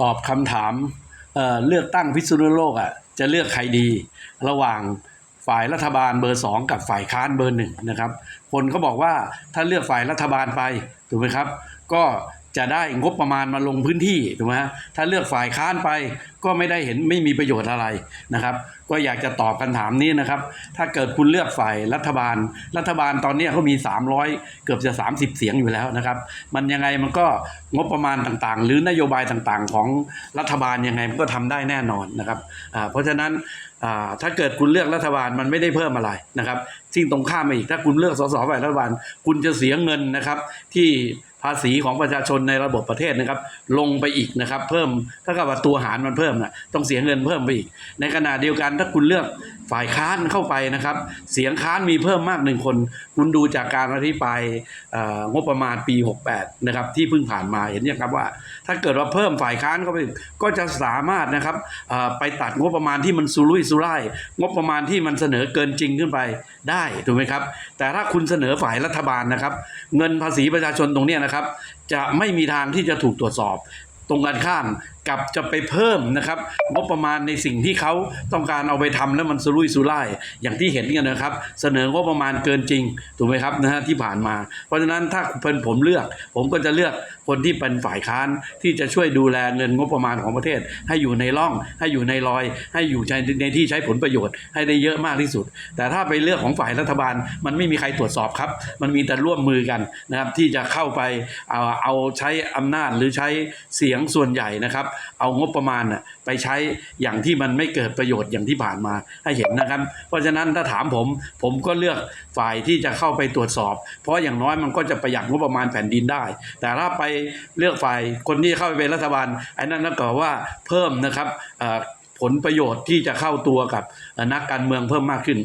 ตอบคำถามเเลือกตั้งพิษณุโลกอะจะเลือกใครดีระหว่างฝ่ายรัฐบาลเบอร์สองกับฝ่ายค้านเบอร์หนึ่งนะครับ คนเขาบอกว่าถ้าเลือกฝ่ายรัฐบาลไปถูกไหมครับ ก็ จะได้งบประมาณมาลงพื้นที่ถูกไหมฮะถ้าเลือกฝ่ายค้านไปก็ไม่ได้เห็นไม่มีประโยชน์อะไรนะครับ ก็อยากจะตอบคำถามนี้นะครับ ถ้าเกิดคุณเลือกฝ่ายรัฐบาล รัฐบาลตอนนี้เขามี 300 เกือบจะ 30 เสียงอยู่แล้วนะครับ มันยังไงมันก็งบประมาณต่างๆ หรือนโยบายต่างๆ ของรัฐบาลยังไงมันก็ทำได้แน่นอนนะครับเพราะฉะนั้นถ้าเกิดคุณเลือกรัฐบาลมันไม่ได้เพิ่มอะไรนะครับสิ่งตรงข้ามมาอีกถ้าคุณเลือกสสฝ่ายรัฐบาล คุณจะเสียเงินนะครับที่าษีของประชาชนในระบบประเทศนะครับ ลงไปอีกนะครับ เพิ่มถ้ากับว่าตัวหารมันเพิ่มนะต้องเสียเงินเพิ่มไปอีก ในขณะเดียวกันถ้าคุณเลือกฝ่ายค้านเข้าไปนะครับ เสียงค้านมีเพิ่มมากหนึ่งคน คุณดูจากการอธิบายงบประมาณปี 68 นะครับ ที่เพิ่งผ่านมาเห็นยังครับว่า ถ้าเกิดว่าเพิ่มฝ่ายค้านเข้าไปก็จะสามารถนะครับไปตัดงบประมาณที่มันสุรุ่ยสุร่ายงบประมาณที่มันเสนอเกินจริงขึ้นไปได้ถูกไหมครับ แต่ถ้าคุณเสนอฝ่ายรัฐบาลนะครับ เงินภาษีประชาชนตรงนี้นะครับ จะไม่มีทางที่จะถูกตรวจสอบตรงกันข้าม กับจะไปเพิ่มนะครับงบประมาณในสิ่งที่เขาต้องการเอาไปทำแล้วมันสุรุ่ยสุร่ายอย่างที่เห็นกันนะครับ เสนองบประมาณเกินจริงถูกไหมครับนะฮะที่ผ่านมา เพราะฉะนั้นถ้าเป็นผมเลือก ผมก็จะเลือกคนที่เป็นฝ่ายค้านที่จะช่วยดูแลเงินงบประมาณของประเทศ ให้อยู่ในร่อง ให้อยู่ในรอย ให้อยู่ใในที่ใช้ผลประโยชน์ให้ได้เยอะมากที่สุด แต่ถ้าไปเลือกของฝ่ายรัฐบาล มันไม่มีใครตรวจสอบครับ มันมีแต่ร่วมมือกันนะครับที่จะเข้าไปเอาเอาใช้อำนาจหรือใช้เสียงส่วนใหญ่นะครับเอางบประมาณน่ะไปใช้อย่างที่มันไม่เกิดประโยชน์อย่างที่ผ่านมาให้เห็นนะครับ เพราะฉะนั้นถ้าถามผมผมก็เลือกฝ่ายที่จะเข้าไปตรวจสอบ เพราะอย่างน้อยมันก็จะประหยัดงบประมาณแผ่นดินได้ แต่ถ้าไปเลือกฝ่ายคนที่เข้าไปเป็นรัฐบาลไอ้นั่นนั่นก็ว่าเพิ่มนะครับผลประโยชน์ที่จะเข้าตัวกับนักการเมืองเพิ่มมากขึ้น